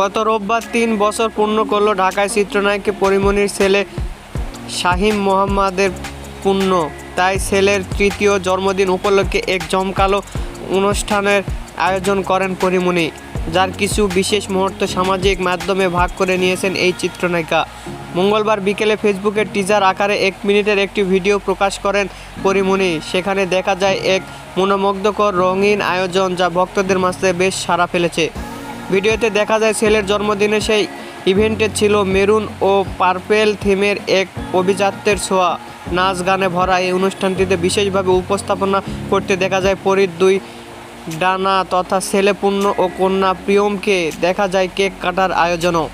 গত রোববার তিন বছর পূর্ণ করল ঢাকায় চিত্রনায়িকা পরিমণির ছেলে শাহিম মোহাম্মদের পূর্ণ তাই ছেলের তৃতীয় জন্মদিন উপলক্ষে এক জমকালো অনুষ্ঠানের আয়োজন করেন পরিমণি যার কিছু বিশেষ মুহূর্ত সামাজিক মাধ্যমে ভাগ করে নিয়েছেন এই চিত্রনায়িকা। মঙ্গলবার বিকেলে ফেসবুকের টিজার আকারে এক মিনিটের একটি ভিডিও প্রকাশ করেন পরিমণি সেখানে দেখা যায় এক মনোমুগ্ধকর রঙিন আয়োজন যা ভক্তদের মাঝে বেশ সাড়া ফেলেছে। ভিডিওতে দেখা যায় ছেলের জন্মদিনে সেই ইভেন্টে ছিল মেরুন ও পার্পেল থিমের এক অভিজাত্যের ছোঁয়া। নাচ, গানে ভরা এই অনুষ্ঠানটিতে বিশেষভাবে উপস্থাপনা করতে দেখা যায় পরীর দুই ডানা তথা ছেলেপূর্ণ ও কন্যা প্রিয়মকে। দেখা যায় কেক কাটার আয়োজনও।